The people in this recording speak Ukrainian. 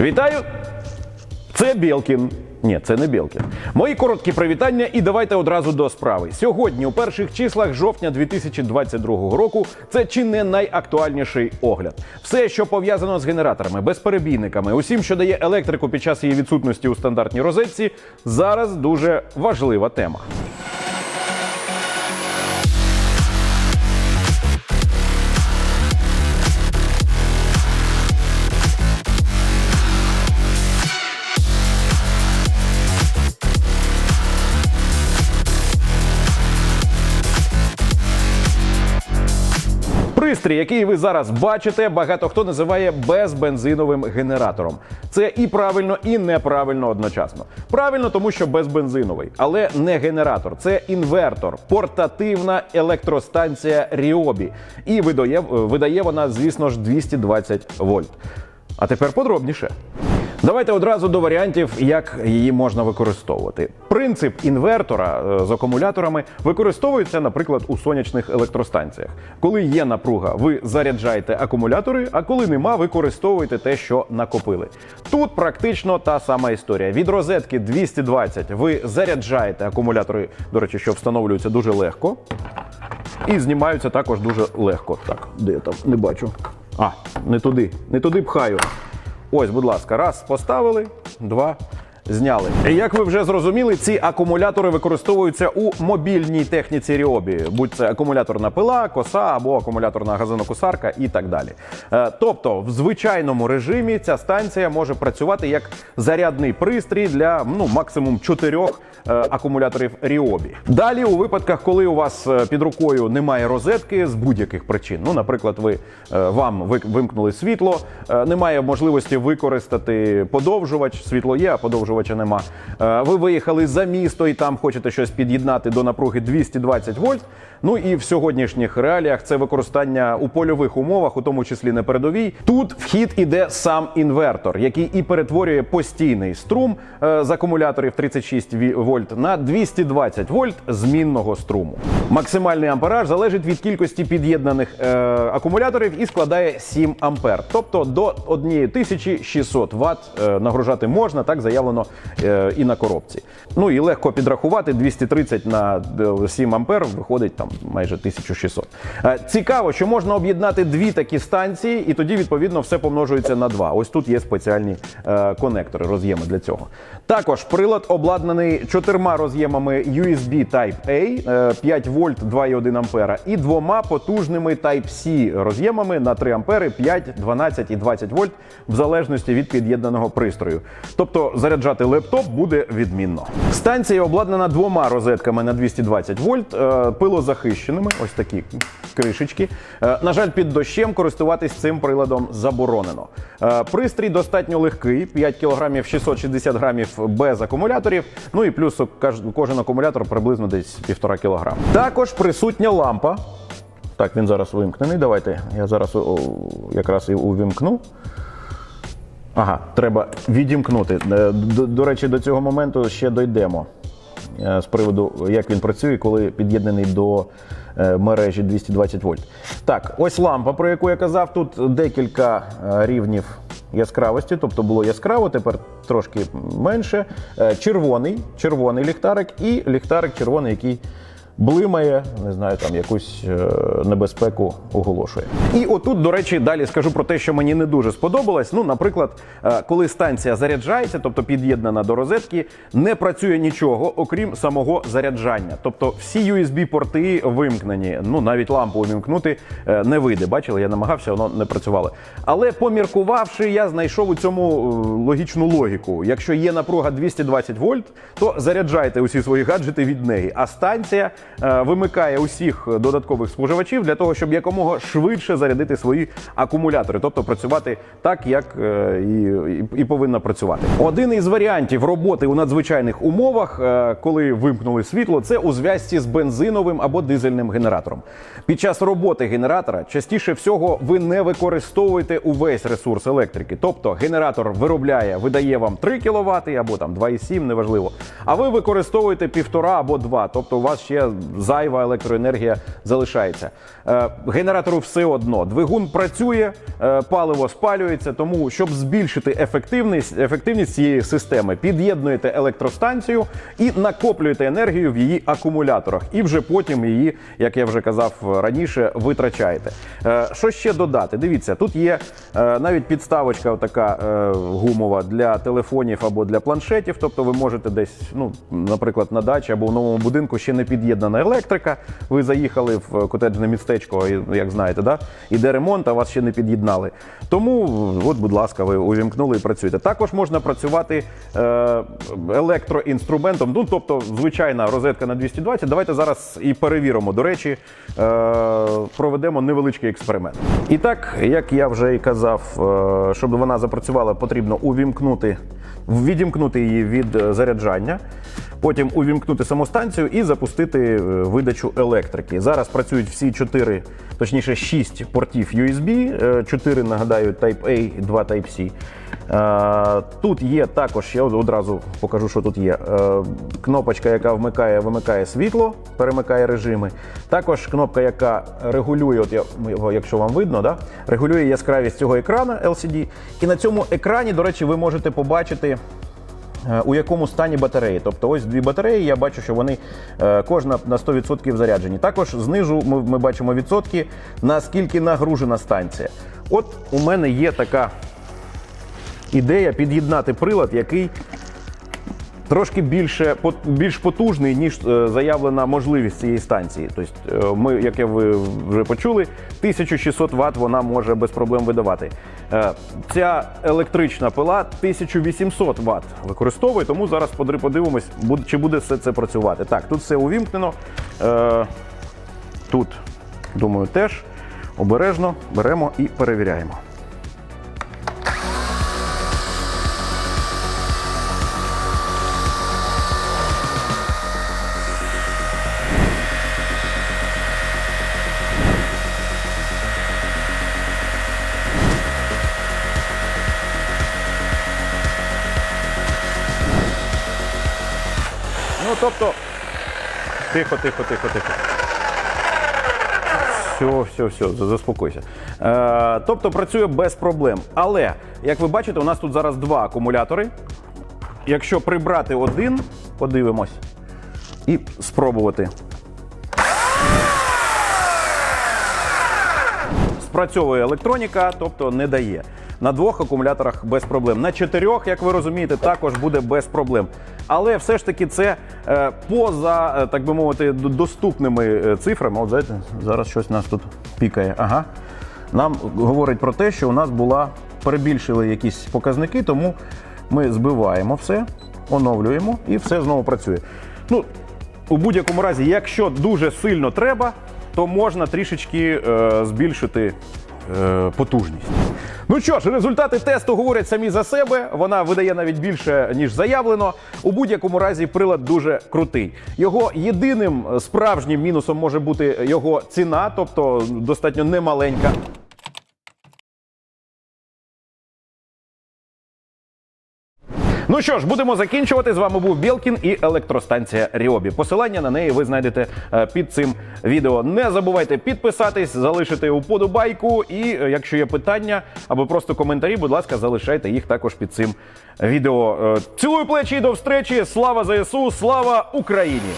Вітаю! Це Білкін. Ні, це не Білкін. Мої короткі привітання, і давайте одразу до справи. Сьогодні, у перших числах жовтня 2022 року, це чи не найактуальніший огляд. Все, що пов'язано з генераторами, безперебійниками, усім, що дає електрику під час її відсутності у стандартній розетці, зараз дуже важлива тема. Пристрій, який ви зараз бачите, багато хто називає безбензиновим генератором. Це і правильно, і неправильно одночасно. Правильно, тому що безбензиновий, але не генератор. Це інвертор, портативна електростанція Ріобі. І видає, видає вона, звісно ж, 220 вольт. А тепер подробніше. Давайте одразу до варіантів, як її можна використовувати. Принцип інвертора е, з акумуляторами використовується, наприклад, у сонячних електростанціях. Коли є напруга, ви заряджаєте акумулятори, а коли нема, використовуєте те, що накопили. Тут практично та сама історія. Від розетки 220 ви заряджаєте акумулятори, до речі, що встановлюються дуже легко. І знімаються також дуже легко. Так, де я там не бачу. А, не туди, не туди пхаю. Ось, будь ласка, раз поставили, два. Зняли. Як ви вже зрозуміли, ці акумулятори використовуються у мобільній техніці Ryobi, будь це акумуляторна пила, коса або акумуляторна газонокосарка і так далі. Е, Тобто, в звичайному режимі ця станція може працювати як зарядний пристрій для ну максимум чотирьох е, акумуляторів Ryobi. Далі, у випадках, коли у вас е, під рукою немає розетки з будь-яких причин, ну, наприклад, ви вам вимкнули світло, немає можливості використати подовжувач, світло є, а подовжувача нема. Е, Ви виїхали за місто і там хочете щось під'єднати до напруги 220 вольт. Ну і в сьогоднішніх реаліях це використання у польових умовах, у тому числі на передовій. Тут вхід іде сам інвертор, який і перетворює постійний струм е, з акумуляторів 36 ві- вольт на 220 вольт змінного струму. Максимальний ампераж залежить від кількості під'єднаних е, акумуляторів і складає 7 ампер. Тобто до 1600 Вт е, нагружати можна, так заявлено і на коробці. Ну і легко підрахувати 230 на е, 7 ампер виходить там майже 1600. Е, Цікаво, що можна об'єднати дві такі станції, і тоді відповідно все помножується на 2. Ось тут є спеціальні е, конектори, роз'єми для цього. Також прилад обладнаний чотирма роз'ємами USB Type-A, е, 5 вольт 2,1 ампера, і двома потужними Type-C роз'ємами на 3 ампери, 5, 12 і 20 вольт, в залежності від під'єднаного пристрою. Тобто заряджати лептоп буде відмінно. Станція обладнана двома розетками на 220 вольт, е, пилозахищеними, ось такі кришечки. Е, На жаль, під дощем користуватись цим приладом заборонено. Е, Пристрій достатньо легкий, 5 кг 660 грамів без акумуляторів. Ну і плюс кожен акумулятор приблизно десь 1,5 кг. Також присутня лампа. Так, він зараз вимкнений. Давайте я зараз якраз і увімкну. Ага, треба відімкнути. Е, До, до речі, до цього моменту ще дійдемо е, з приводу, як він працює, коли під'єднаний до е, мережі 220 вольт. Так, ось лампа, про яку я казав. Тут декілька рівнів яскравості, тобто було яскраво, тепер трошки менше. Червоний, червоний ліхтарик і ліхтарик червоний, який блимає, не знаю, там якусь е, небезпеку оголошує. І отут, до речі, далі скажу про те, що мені не дуже сподобалось. Ну, наприклад, е, коли станція заряджається, тобто під'єднана до розетки, не працює нічого, окрім самого заряджання. Тобто всі USB-порти вимкнені. Ну навіть лампу увімкнути е, не вийде. Бачили, я намагався, воно не працювало. Але поміркувавши, я знайшов у цьому логічну логіку. Якщо є напруга 220 вольт, то заряджайте усі свої гаджети від неї. А станція вимикає усіх додаткових споживачів для того, щоб якомога швидше зарядити свої акумулятори, тобто працювати так, як е, і, і, і повинна працювати. Один із варіантів роботи у надзвичайних умовах, е, коли вимкнули світло, це у зв'язці з бензиновим або дизельним генератором. Під час роботи генератора частіше всього ви не використовуєте увесь ресурс електрики. Тобто генератор виробляє, видає вам 3 кВт або там 2,7, неважливо. А ви використовуєте півтора або 2, тобто у вас ще зайва електроенергія залишається. Е, Генератору все одно. Двигун працює, е, паливо спалюється. Тому, щоб збільшити ефективність, ефективність цієї системи, під'єднуєте електростанцію і накоплюєте енергію в її акумуляторах. І вже потім її, як я вже казав раніше, витрачаєте. Е, Що ще додати? Дивіться, тут є навіть підставочка така гумова для телефонів або для планшетів. Тобто ви можете десь, ну, наприклад, на дачі або в новому будинку ще не під'єднана електрика. Ви заїхали в котеджне містечко, як знаєте, да? іде ремонт, а вас ще не під'єднали. Тому, от, будь ласка, ви увімкнули і працюєте. Також можна працювати е, електроінструментом, ну тобто звичайна розетка на 220. Давайте зараз і перевіримо. До речі, е, проведемо невеличкий експеримент. І так, як я вже і казав, е, щоб вона запрацювала, потрібно увімкнути, відімкнути її від е, заряджання. Потім увімкнути саму станцію і запустити е, видачу електрики. Зараз працюють всі чотири, точніше, шість портів USB, е, чотири, нагадаю, Type-A, два Type-C. Е, Тут є також, я одразу покажу, що тут є. е, Кнопочка, яка вмикає, вимикає світло, перемикає режими. Також кнопка, яка регулює, от я, якщо вам видно, да? регулює яскравість цього екрана LCD. І на цьому екрані, до речі, ви можете побачити. Е, У якому стані батареї? Тобто, ось дві батареї. Я бачу, що вони е, кожна на 100% заряджені. Також знижу ми, ми бачимо відсотки, наскільки нагружена станція. От у мене є така ідея під'єднати прилад, який трошки більше більш потужний, ніж е, заявлена можливість цієї станції. Тобто, е, ми, як ви вже почули, 1600 Вт вона може без проблем видавати. Е, Ця електрична пила 1800 Вт використовує, тому зараз подивимось, чи буде все це працювати. Так, тут все увімкнено. Тут, думаю, теж обережно беремо і перевіряємо. Тобто, тихо, тихо, тихо, тихо. Все, все, все, за- заспокойся. Е, тобто працює без проблем. Але, як ви бачите, у нас тут зараз два акумулятори. Якщо прибрати один, подивимось, і спробувати. Спрацьовує електроніка, тобто не дає. На двох акумуляторах без проблем. На чотирьох, як ви розумієте, також буде без проблем. Але все ж таки це е, поза, е, так би мовити, доступними е, цифрами. От знаєте, зараз щось нас тут пікає. Ага. Нам говорить про те, що у нас була перебільшили якісь показники, тому ми збиваємо все, оновлюємо і все знову працює. Ну, у будь-якому разі, якщо дуже сильно треба, то можна трішечки е, збільшити потужність. Ну що ж, результати тесту говорять самі за себе. Вона видає навіть більше ніж заявлено. У будь-якому разі прилад дуже крутий. Його єдиним е, справжнім мінусом може бути його ціна, тобто достатньо немаленька. Ну що ж, будемо закінчувати. З вами був Білкін і електростанція Ріобі. Посилання на неї ви знайдете е, під цим відео. Не забувайте підписатись, залишити уподобайку. І е, якщо є питання або просто коментарі, будь ласка, залишайте їх також під цим відео. Е, Цілую плечі і до встречі. Слава ЗСУ, слава Україні!